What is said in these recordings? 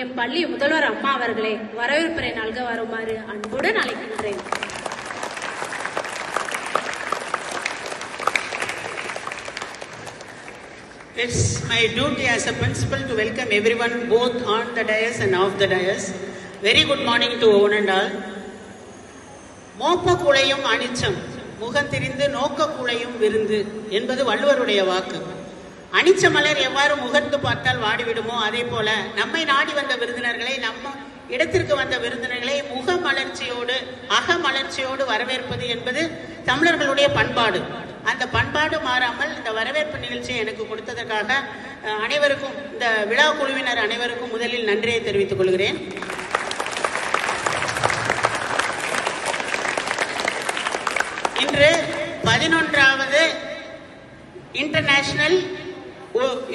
என் பள்ளி முதல்வர் அம்மா அவர்களே வரவேற்புரை நல்க வருமாறு அன்புடன் அழைக்கின்றேன் It's my duty as a principal to welcome everyone both on the dais and off the dais. Very good morning to one and all. மோப்ப குழையும் அனிச்சம் முகம் திரிந்து நோக்க குழையும் விருந்து என்பது வள்ளுவருடைய வாக்கு அனிச்ச மலர் எவ்வாறு முகர்ந்து பார்த்தால் வாடிவிடுமோ அதே போல நம்மை நாடி வந்த விருந்தினர்களை நம்ம இடத்திற்கு வந்த விருந்தினர்களை முக மலர்ச்சியோடு அக மலர்ச்சியோடு வரவேற்பது என்பது தமிழர்களுடைய பண்பாடு. அந்த பண்பாடு மாறாமல் இந்த வரவேற்பு நிகழ்ச்சியை எனக்கு கொடுத்ததற்காக அனைவருக்கும் இந்த விழா குழுவினர் அனைவருக்கும் முதலில் நன்றியை தெரிவித்துக் கொள்கிறேன். இன்று பதினொன்றாவது இன்டர்நேஷனல்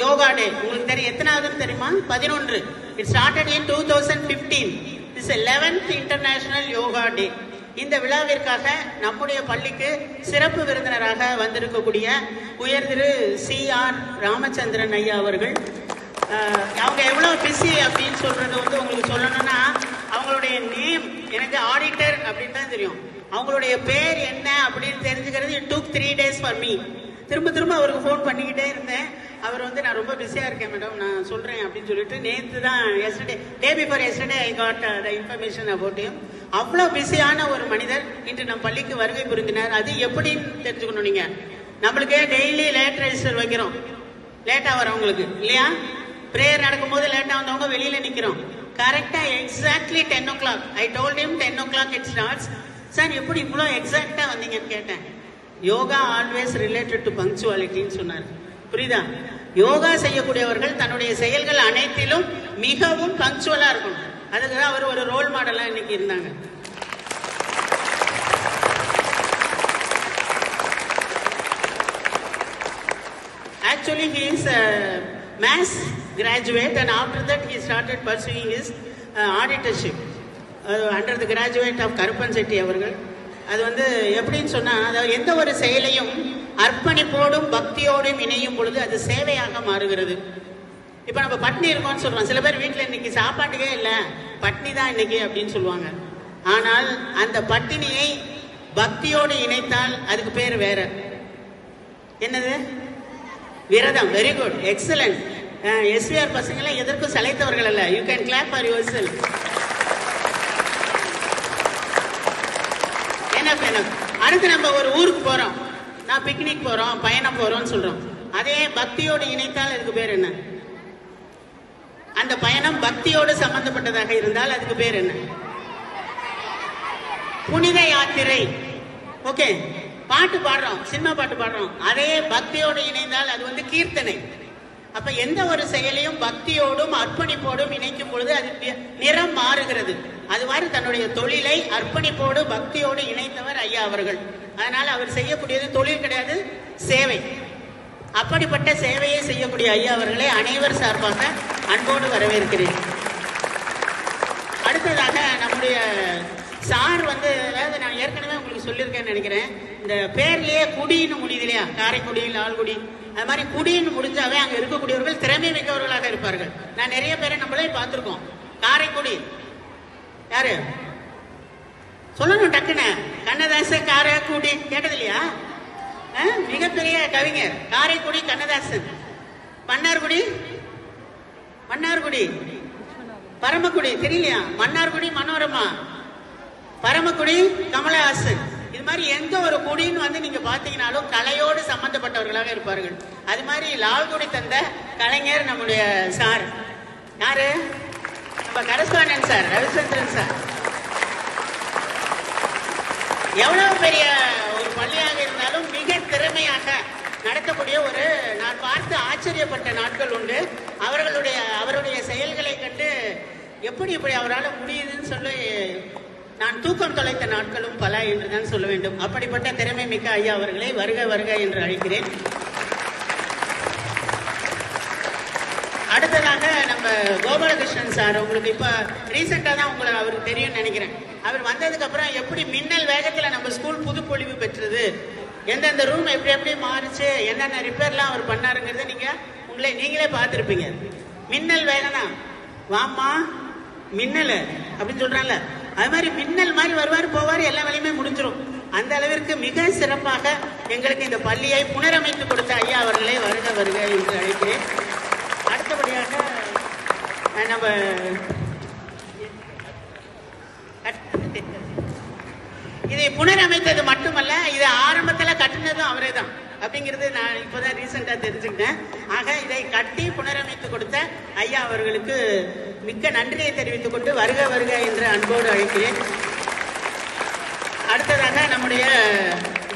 யோகா டே. உங்களுக்கு தெரியும். எத்தனாவதுன்னு தெரியுமா? பதினொன்று. It started in two thousand fifteen it's eleventh international yoga day இந்த விழாவிற்காக நம்முடைய பள்ளிக்கு சிறப்பு விருந்தினராக வந்திருக்கக்கூடிய உயர் திரு சி ஆர் ராமச்சந்திரன் ஐயா அவர்கள். அவங்க எவ்வளோ பிஸி அப்படின்னு சொல்றது வந்து உங்களுக்கு சொல்லணும்னா அவங்களுடைய நேம் எனக்கு ஆடிட்டர் அப்படின்னு தான் தெரியும். அவங்களுடைய பேர் என்ன அப்படின்னு தெரிஞ்சுக்கிறது it took three days for me திரும்ப திரும்ப அவருக்கு ஃபோன் பண்ணிக்கிட்டே இருந்தேன். அவர் வந்து நான் ரொம்ப பிஸியாக இருக்கேன் மேடம் நான் சொல்கிறேன் அப்படின்னு சொல்லிட்டு நேற்று தான் yesterday day before yesterday I got the information about அவ்வளோ பிஸியான ஒரு மனிதர். இன்று நம் பள்ளிக்கு வருகை புரிந்தினார். அது எப்படின்னு தெரிஞ்சுக்கணும் நீங்கள் நம்மளுக்கே டெய்லி லேட் ரெஜிஸ்டர் வைக்கிறோம். லேட்டாக வரவங்களுக்கு இல்லையா? ப்ரேயர் நடக்கும்போது லேட்டாக வந்தவங்க வெளியில் நிற்கிறோம் கரெக்டாக exactly ten o'clock I told him ten o'clock it starts sir எப்படி இவ்வளோ எக்ஸாக்டாக வந்தீங்கன்னு கேட்டேன். யோகா ஆல்வேஸ் ரிலேட்டட் டு பங்க்சுவாலிட்டின்னு சொன்னார். புரியுதா? யோகா செய்யக்கூடியவர்கள் தன்னுடைய செயல்கள் அனைத்திலும் மிகவும் பங்க்சுவலாக இருக்கணும். அதுக்கு தான் அவர் ஒரு ரோல் மாடலாக இன்னைக்கு இருந்தாங்க. Actually he is maths graduate and after that he started pursuing is auditorship under the graduate of Karuppan Chetty அவர்கள் அது வந்து எப்படின்னு சொன்னால் அதாவது எந்த ஒரு செயலையும் அர்ப்பணிப்போடும் பக்தியோடும் இணையும் பொழுது அது சேவையாக மாறுகிறது. இப்போ நம்ம பட்னி இருக்கோம்னு சொல்றோம். சில பேர் வீட்டில் இன்னைக்கு சாப்பாட்டுக்கே இல்லை. பட்னி தான் இன்னைக்கு அப்படின்னு சொல்லுவாங்க. ஆனால் அந்த பட்டினியை பக்தியோடு இணைத்தால் அதுக்கு பேர் வேற. என்னது? விரதம். வெரி குட் எக்ஸலன்ட் எஸ்விஆர் பசங்களாம் எதற்கும் சளைத்தவர்கள் அல்ல. You can clap for yourself enough. அடுத்து நம்ம ஒரு ஊருக்கு போறோம். நான் பிக்னிக் போறோம் பயணம் போகிறோம்னு சொல்றோம். அதே பக்தியோடு இணைத்தால் அதுக்கு பேர் என்ன? அந்த பயணம் பக்தியோடு சம்பந்தப்பட்டதாக இருந்தால் அதுக்கு பேர் என்ன? புனித யாத்திரை. ஓகே பாட்டு பாடுறோம் சினிமா பாட்டு பாடுறோம். அதே பக்தியோடு இணைந்தால் அது வந்து கீர்த்தனை. அப்ப எந்த ஒரு செயலையும் பக்தியோடும் அர்ப்பணிப்போடும் இணைக்கும் பொழுது அது நிறம் மாறுகிறது. அது மாதிரி தன்னுடைய தொழிலை அர்ப்பணிப்போடு பக்தியோடு இணைத்தவர் ஐயா அவர்கள். அதனால அவர் செய்யக்கூடியது தொழில் கிடையாது சேவை. அப்படிப்பட்ட சேவையை செய்யக்கூடிய ஐயா அவர்களை அனைவர் சார்பாக அன்போடு வரவேற்கிறேன். அடுத்ததாக நம்முடைய சார் வந்து அதாவது நான் ஏற்கனவே உங்களுக்கு சொல்லியிருக்கேன்னு நினைக்கிறேன். இந்த பேர்லயே குடின்னு முடியுது இல்லையா? காரைக்குடி லால்குடி. அது மாதிரி குடின்னு முடிஞ்சாவே அங்கே இருக்கக்கூடியவர்கள் திறமை மிக்கவர்களாக இருப்பார்கள். நான் நிறைய பேரை நம்மளே பார்த்துருக்கோம். காரைக்குடி. யாரு? சொல்லணும் டக்குன்னு. கண்ணதாச காரைக்குடி. கேட்டது இல்லையா ஆ, மிகப்பெரிய கவிஞர். காரைக்குடி கண்ணதாசன். மன்னார்குடி? மன்னார்குடி. பரமக்குடி. தெரியலையா? மன்னார்குடி மனோரமா. பரமக்குடி கமலஹாசன். இது மாதிரி எந்த ஒரு குடின்னு வந்து நீங்க பாத்தீங்கன்னாலும் கலையோடு சம்பந்தப்பட்டவர்களாக இருப்பார்கள். அது மாதிரி லால்குடி தந்த கலைஞர் நம்முடைய சார். யாரு? நம்ம கரஸ்பாண்டன் சார் ரவிச்சந்திரன் சார். எவ்வளவு பெரிய ஒரு பள்ளியாக இருந்தாலும் மிக திறமையாக நடத்தக்கூடிய ஒரு நான் பார்த்து ஆச்சரியப்பட்ட நாட்கள் உண்டு. அவர்களுடைய அவருடைய செயல்களை கண்டு எப்படி இப்படி அவரால் முடியுதுன்னு சொல்லி நான் தூக்கம் தொலைத்த நாட்களும் பல என்றுதான் சொல்ல வேண்டும். அப்படிப்பட்ட திறமை மிக்க ஐயா அவர்களை வருக வருக என்று அழைக்கிறேன். அடுத்ததாக நம்ம கோபாலகிருஷ்ணன் சார் உங்களுக்கு இப்ப ரீசெண்டா தான் உங்களை அவருக்கு தெரியும்னு நினைக்கிறேன். அவர் வந்ததுக்கு அப்புறம் எப்படி மின்னல் வேகத்துல நம்ம ஸ்கூல் புதுப்பொழிவு பெற்றது எந்தெந்த ரூம் எப்படி எப்படி மாறுச்சு என்னென்ன ரிப்பேர்லாம் அவர் பண்ணாருங்கிறத நீங்க உங்களை நீங்களே பார்த்துருப்பீங்க. மின்னல் வேலைனா வாமா மின்னல் அப்படின்னு சொல்றாங்கல்ல அது மாதிரி மின்னல் மாதிரி வருவார் போவார் எல்லா வேலையுமே முடிஞ்சிடும் அந்த அளவிற்கு மிக சிறப்பாக எங்களுக்கு இந்த பள்ளியை புனரமைத்து கொடுத்த ஐயா அவர்களே வருக வருக என்று அழைக்கிறேன். அடுத்தபடியாக நம்ம இதை புனரமைத்தது மட்டுமல்ல இதை ஆரம்பத்தில் கட்டினதும் அவரே தான். அப்படிங்கிறது நான் இப்போதான் ரீசெண்டாக தெரிஞ்சுக்கிட்டேன். ஆக இதை கட்டி புனரமைத்து கொடுத்த ஐயா அவர்களுக்கு மிக்க நன்றியை தெரிவித்துக் கொண்டு வருக வருக என்று அன்போடு அழைக்கிறேன். அடுத்ததாக நம்முடைய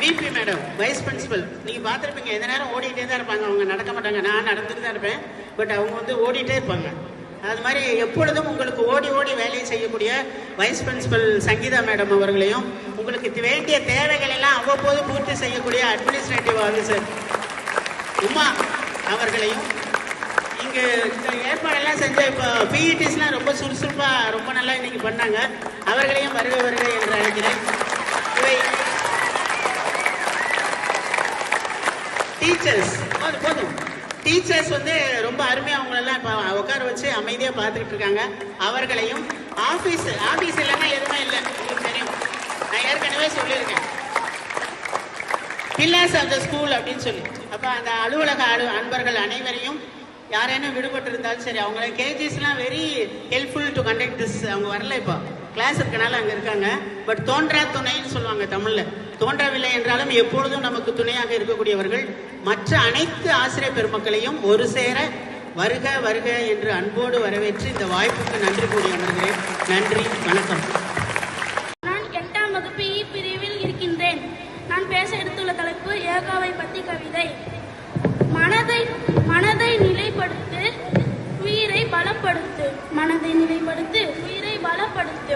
விபி மேடம் வைஸ் பிரின்சிபல் நீங்கள் பார்த்துருப்பீங்க எந்த நேரம் ஓடிட்டே தான் இருப்பாங்க. அவங்க நடக்க மாட்டாங்க. நான் நடந்துட்டு தான் இருப்பேன். பட் அவங்க வந்து ஓடிட்டே இருப்பாங்க. அது மாதிரி எப்பொழுதும் உங்களுக்கு ஓடி ஓடி வேலையை செய்யக்கூடிய வைஸ் பிரின்சிபல் சங்கீதா மேடம் அவர்களையும் உங்களுக்கு வேண்டிய தேவைகள் எல்லாம் அவ்வப்போது பூர்த்தி செய்யக்கூடிய அட்மினிஸ்ட்ரேட்டிவ் ஆஃபீஸர் உமா அவர்களையும் இங்கு ஏற்பாடெல்லாம் செஞ்ச இப்போ பிஇடிஸ்லாம் ரொம்ப சுறுசுறுப்பாக ரொம்ப நல்லா இன்னைக்கு பண்ணாங்க. அவர்களையும் வருக வருக என்று அழைக்கிறேன். இவை டீச்சர்ஸ் போதும் போதும். டீச்சர்ஸ் வந்து ரொம்ப அருமையா அவங்களெல்லாம் இப்போ உட்கார வச்சு அமைதியா பார்த்துக்கிட்டு இருக்காங்க. அவர்களையும் ஆபீஸ் ஆபீஸ் இல்லைன்னா எதுவுமே இல்லை. உங்களுக்கு தெரியும். நான் ஏற்கனவே சொல்லியிருக்கேன். பில்லர்ஸ் ஆஃப் த ஸ்கூல் அப்படின்னு சொல்லி. அப்போ அந்த அலுவலக அலு அன்பர்கள் அனைவரையும் யாரேனும் விடுபட்டு இருந்தாலும் சரி அவங்கள கேஜிஸ்லாம் very helpful to conduct this அவங்க வரல இப்போ. கிளாஸ் இருக்கனால அங்கே இருக்காங்க. பட் தோன்றா துணைன்னு சொல்லுவாங்க தமிழில். தோன்றவில்லை என்றாலும் எப்பொழுதும் நமக்கு துணையாக இருக்கக்கூடியவர்கள் மற்ற அனைத்து ஆசிரியர் பெருமக்களையும் ஒரு சேர வருக வருக என்று அன்போடு வரவேற்று இந்த வாய்ப்புக்கு நன்றி கூறி அமர்கிறேன். நன்றி வணக்கம். நான் எட்டாம் வகுப்பு இ பிரிவில் இருக்கின்றேன். நான் பேச எடுத்துள்ள தலைப்பு ஏகாவை பற்றி கவிதை. மனதை மனதை நிலைப்படுத்து உயிரை பலப்படுத்து. மனதை நிலைப்படுத்து உயிரை பலப்படுத்து.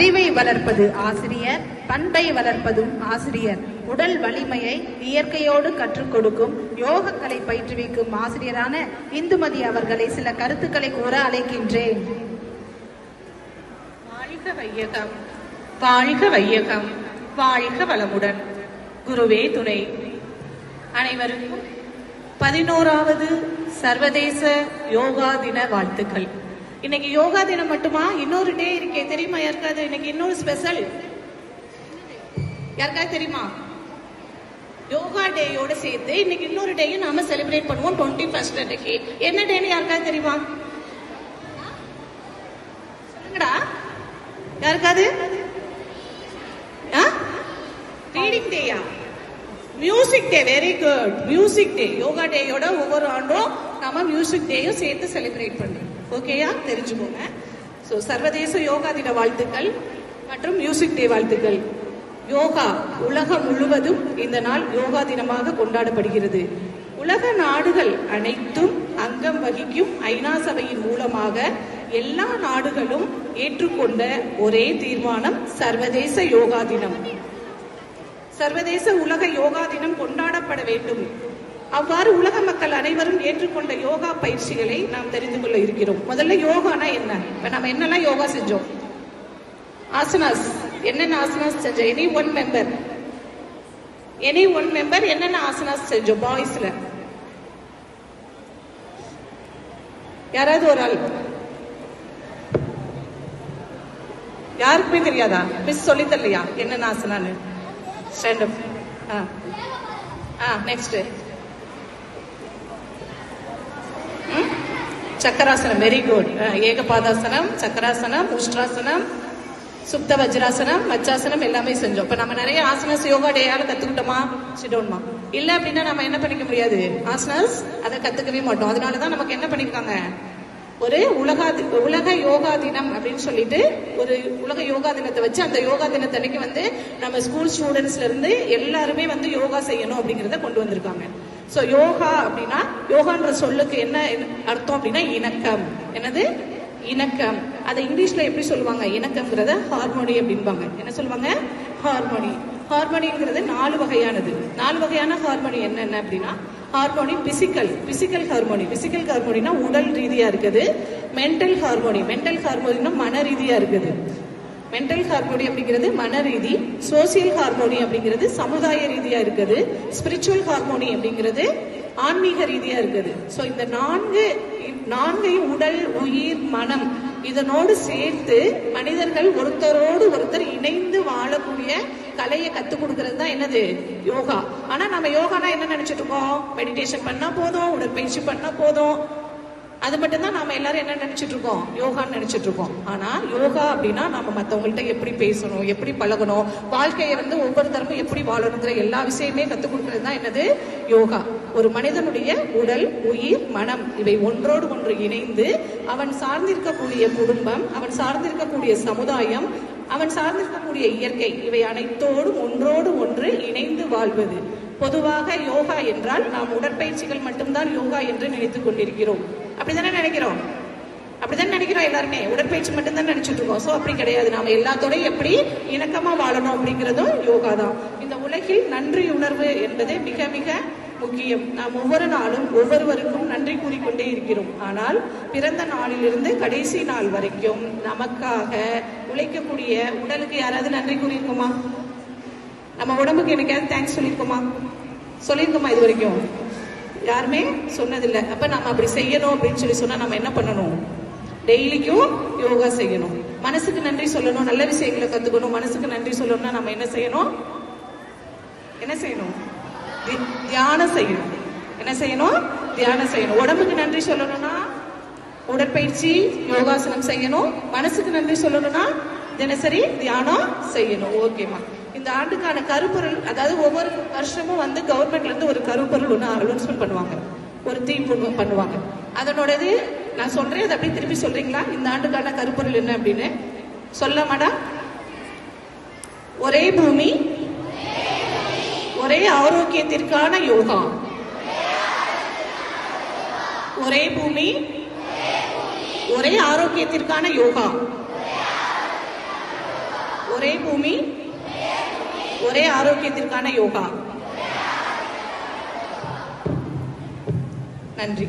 அறிவை வளர்ப்பது ஆசிரியர் பண்பை வளர்ப்பதும் ஆசிரியர். உடல் வலிமையை இயற்கையோடு கற்றுக் கொடுக்கும் யோகக்கலை பயிற்றுவிக்கும் ஆசிரியரான இந்துமதி அவர்களை சில கருத்துக்களை கூற அழைக்கின்றேன். வாழ்க வையகம் வாழ்க வையகம் வாழ்க வளமுடன். குருவே துணை. அனைவருக்கும் பதினோராவது சர்வதேச யோகா தின வாழ்த்துக்கள். இன்னைக்கு யோகா தினம் மட்டுமா? இன்னொரு டே இருக்கே. தெரியுமா யாருக்காவது? இன்னைக்கு இன்னொரு ஸ்பெஷல் யாருக்காவது தெரியுமா? யோகா டேயோட சேர்த்து இன்னைக்கு இன்னொரு டேயும் நாம செலிப்ரேட் பண்ணுவோம் டுவெண்ட்டி ஃபர்ஸ்ட் அன்னைக்கு. என்ன டேன்னு யாருக்காவது தெரியுமா? சொல்லுங்கடா. யாருக்காவது? Reading டேயா music day very good music day yoga டேயோட ஒவ்வொரு ஆண்டும் நாம மியூசிக் டேயும் சேர்த்து செலிப்ரேட் பண்றோம் ஓகேயா? தெரிஞ்சுக்கோங்க. ஸோ சர்வதேச யோகா தின வாழ்த்துக்கள் மற்றும் மியூசிக் டே வாழ்த்துக்கள். யோகா உலகம் முழுவதும் இந்த நாள் யோகா தினமாக கொண்டாடப்படுகிறது. உலக நாடுகள் அனைத்தும் அங்கம் வகிக்கும் ஐநா சபையின் மூலமாக எல்லா நாடுகளும் ஏற்றுக்கொண்ட ஒரே தீர்மானம் சர்வதேச யோகா தினம். சர்வதேச உலக யோகா தினம் கொண்டாடப்பட வேண்டும். அவ்வாறு உலக மக்கள் அனைவரும் ஏற்றுக்கொண்ட யோகா பயிற்சிகளை நாம் தெரிந்து கொள்ள இருக்கிறோம். முதல்ல யோகானா என்ன? இப்ப நம்ம என்னெல்லாம் யோகா செஞ்சோம்? ஆசனாஸ். என்னென்ன ஆசனாஸ் செஞ்சோம் any one member any one member என்னென்ன ஆசனாஸ் செஞ்சோம்? பாய்ஸ்ல யாராவது ஒரு ஆள்? யாருக்குமே தெரியாதா? மிஸ் சொல்லி தரலையா? என்னென்ன ஆசனான்னு? ஸ்டாண்ட் அப் ஆ. ஆ நெக்ஸ்ட் சக்கராசனம் வெரி குட் ஏகபாதாசனம் சக்கராசனம் உஷ்ட்ராசனம் சுப்த வஜ்ராசனம் மச்சாசனம் எல்லாமே செஞ்சோம். இப்ப நம்ம நிறைய ஆசனஸ் யோகா டேயால கத்துக்கிட்டோமா? சிடோன்மா இல்ல அப்படின்னா நம்ம என்ன பண்ணிக்க முடியாது? ஆசனஸ் அதை கத்துக்கவே மாட்டோம். அதனாலதான் நமக்கு என்ன பண்ணிருக்காங்க? ஒரு உலகா உலக யோகா தினம் அப்படின்னு சொல்லிட்டு ஒரு உலக யோகா தினத்தை வச்சு அந்த யோகா தினத்தன்னைக்கு வந்து நம்ம ஸ்கூல் ஸ்டூடெண்ட்ஸ்ல இருந்து எல்லாருமே வந்து யோகா செய்யணும் அப்படிங்கறத கொண்டு வந்திருக்காங்க. சோ யோகா அப்படின்னா யோகான்ற சொல்லுக்கு என்ன அர்த்தம் அப்படின்னா இணக்கம். என்னது? இணக்கம். அதை இங்கிலீஷ்ல எப்படி சொல்லுவாங்க? இணக்கம்ங்கிறத ஹார்மோனி அப்படிம்பாங்க. என்ன சொல்லுவாங்க? ஹார்மோனி. ஹார்மோனிங்கிறது நாலு வகையானது. நாலு வகையான ஹார்மோனி என்னென்ன அப்படின்னா harmony physical physical harmony. Physical ஹார்மோனினா உடல் ரீதியா இருக்குது. Mental harmony. மென்டல் ஹார்மோனினா மன ரீதியா இருக்குது. மென்டல் ஹார்மோனி அப்படிங்கிறது மன ரீதி சோசியல் ஹார்மோனி அப்படிங்கிறது சமுதாய ரீதியா இருக்குது. ஸ்பிரிச்சுவல் ஹார்மோனி அப்படிங்கிறது ஆன்மீக ரீதியா இருக்குது. ஸோ இந்த நான்கு நான்கையும் உடல் உயிர் மனம் இதனோடு சேர்த்து மனிதர்கள் ஒருத்தரோடு ஒருத்தர் இணைந்து வாழக்கூடிய கலையை கத்துக் கொடுக்கறது தான் என்னது? யோகா. ஆனா நம்ம யோகானா என்ன நினைச்சிட்டு இருக்கோம்? மெடிடேஷன் பண்ணா போதும் உடற்பயிற்சி பண்ணா போதும். அது மட்டும்தான் நாம எல்லாரும் என்ன நினைச்சிட்டு இருக்கோம்? யோகான்னு நினைச்சிட்டு இருக்கோம். ஆனா யோகா அப்படின்னா நம்ம மத்தவங்கள்ட்ட எப்படி பேசணும் எப்படி பழகணும் வாழ்க்கையை வந்து ஒவ்வொரு தரமும் எப்படி வாழணுங்கிற எல்லா விஷயமே கத்துக் கொடுக்கறது தான் என்னது? யோகா. ஒரு மனிதனுடைய உடல் உயிர் மனம் இவை ஒன்றோடு ஒன்று இணைந்து அவன் சார்ந்திருக்கக்கூடிய குடும்பம் அவன் சார்ந்திருக்கக்கூடிய சமுதாயம் அவன் சார்ந்திருக்கக்கூடிய இயற்கை இவை அனைத்தோடும் ஒன்றோடு ஒன்று இணைந்து வாழ்வது. பொதுவாக யோகா என்றால் நாம் உடற்பயிற்சிகள் மட்டும்தான் யோகா என்று நினைத்துக் கொண்டிருக்கிறோம். அப்படிதானே நினைக்கிறோம்? அப்படிதான் நினைக்கிறோம் எல்லாருமே? உடற்பயிற்சி மட்டும்தான் நினைச்சிட்டு இருக்கோம். சோ அப்படி கிடையாது. நாம எல்லாத்தோடையும் எப்படி இணக்கமா வாழணும் அப்படிங்கிறதும் யோகா தான். இந்த உலகில் நன்றி உணர்வு என்பது மிக மிக முக்கியம். நாம் ஒவ்வொரு நாளும் ஒவ்வொருவருக்கும் நன்றி கூறிக்கொண்டே இருக்கிறோம். ஆனால் பிறந்த நாளிலிருந்து கடைசி நாள் வரைக்கும் நமக்காக உழைக்கக்கூடிய உடலுக்கு யாராவது நன்றி கூறியிருக்குமா? நம்ம உடம்புக்கு எனக்காவது தேங்க்ஸ் சொல்லியிருக்குமா? சொல்லியிருக்குமா இது வரைக்கும்? யாருமே சொன்னதில்லை. அப்போ நம்ம அப்படி செய்யணும் அப்படின்னு சொல்லி சொன்னால் நம்ம என்ன பண்ணணும்? டெய்லிக்கும் யோகா செய்யணும். மனசுக்கு நன்றி சொல்லணும். நல்ல விஷயங்களை கற்றுக்கணும் மனசுக்கு நன்றி சொல்லணும்னா நம்ம என்ன செய்யணும்? என்ன செய்யணும்? தியானம் செய்யணும். என்ன செய்யணும்? தியானம் செய்யணும். உடம்புக்கு நன்றி சொல்லணும்னா உடற்பயிற்சி யோகாசனம் செய்யணும். மனசுக்கு நன்றி சொல்லணும்னா தினசரி தியானம் செய்யணும். ஓகேம்மா இந்த ஆண்டுக்கான கருப்பொருள் அதாவது ஒவ்வொரு வருஷமும் வந்து கவர்மெண்ட்ல இருந்து ஒரு கருப்பொருள் ஒன்று அனௌன்ஸ்மெண்ட் பண்ணுவாங்க. ஒரு தீம் பண்ணுவாங்க. அதனோடது நான் சொல்றேன். அதை அப்படியே திருப்பி சொல்றீங்களா? இந்த ஆண்டுக்கான கருப்பொருள் என்ன அப்படின்னு? சொல்ல மாடா ஒரே பூமி ஒரே ஆரோக்கியத்திற்கான யோகா. ஒரே பூமி ஒரே ஆரோக்கியத்திற்கான யோகா. ஒரே பூமி ஒரே ஆரோக்கியத்திற்கான யோகா. நன்றி.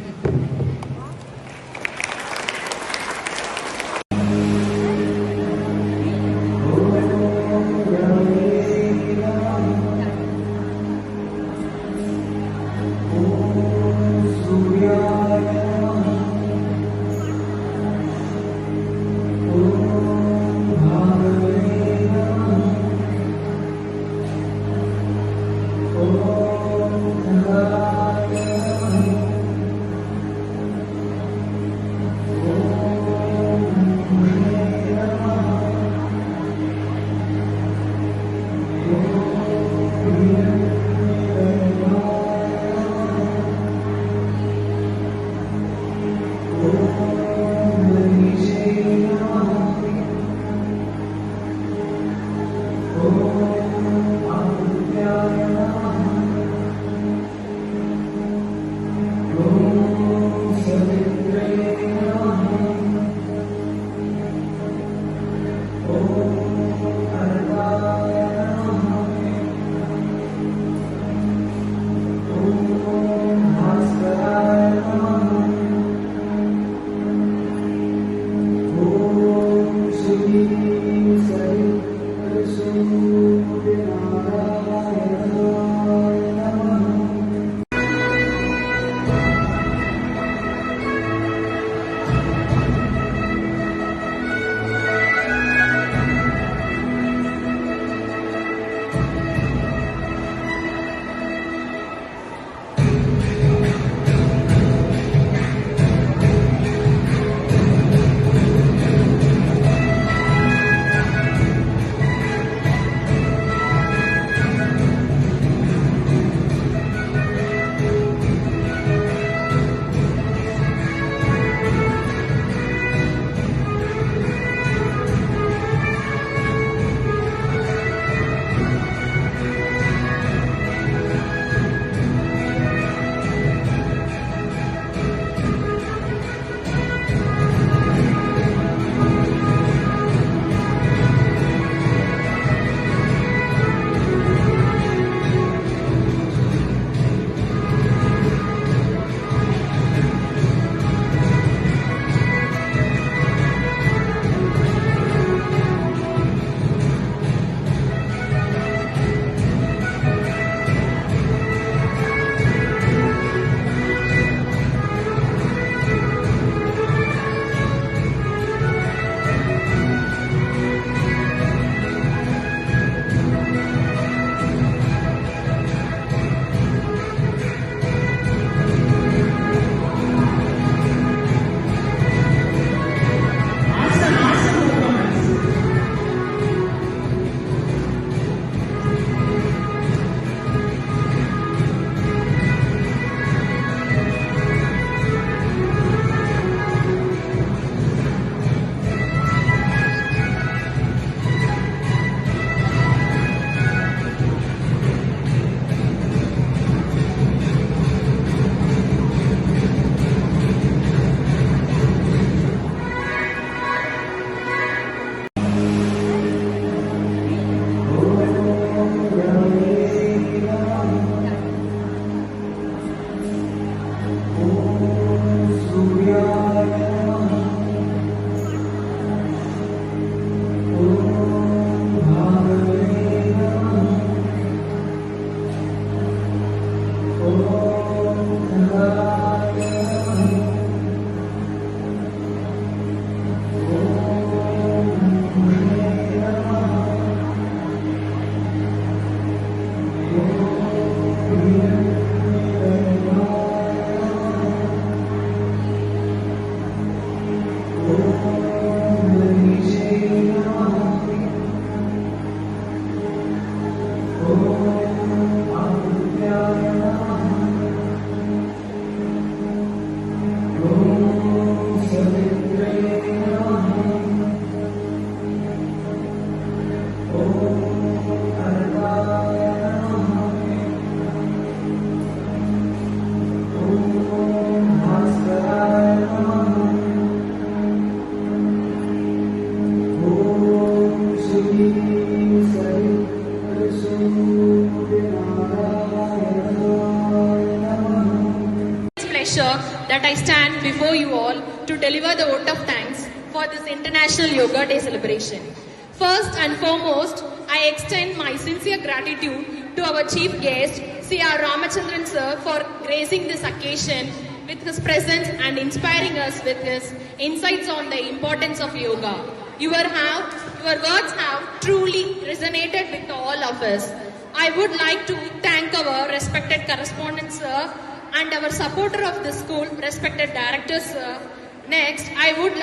Gratitude to our chief guest, C.R. Ramachandran sir, for gracing this occasion with his presence and inspiring us with his insights on the importance of yoga. Your, have, your words have truly resonated with all of us. I would like to thank our respected correspondent sir and our supporter of the school, respected director sir. Next, I would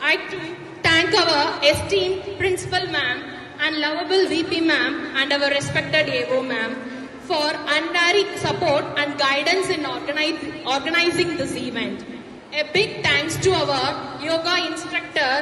like to thank our esteemed principal ma'am and lovable VP ma'am and our respected AO ma'am for unwavering support and guidance in organize, organizing this event. A big thanks to our yoga instructor,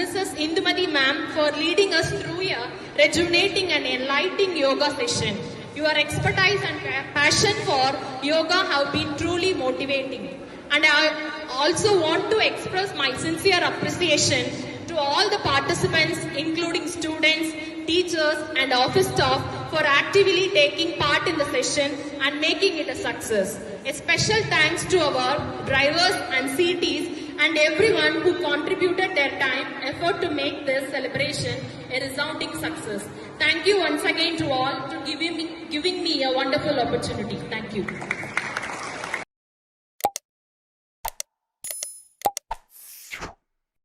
Mrs. Indumati ma'am, for leading us through a rejuvenating and enlightening yoga session. Your expertise and passion for yoga have been truly motivating. And I also want to express my sincere appreciation to all the participants, including students, teachers, and office staff, for actively taking part in the session and making it a success. A special thanks to our drivers and CTs and everyone who contributed their time, effort to make this celebration a resounding success. Thank you once again to all to giving me, giving me a wonderful opportunity. Thank you.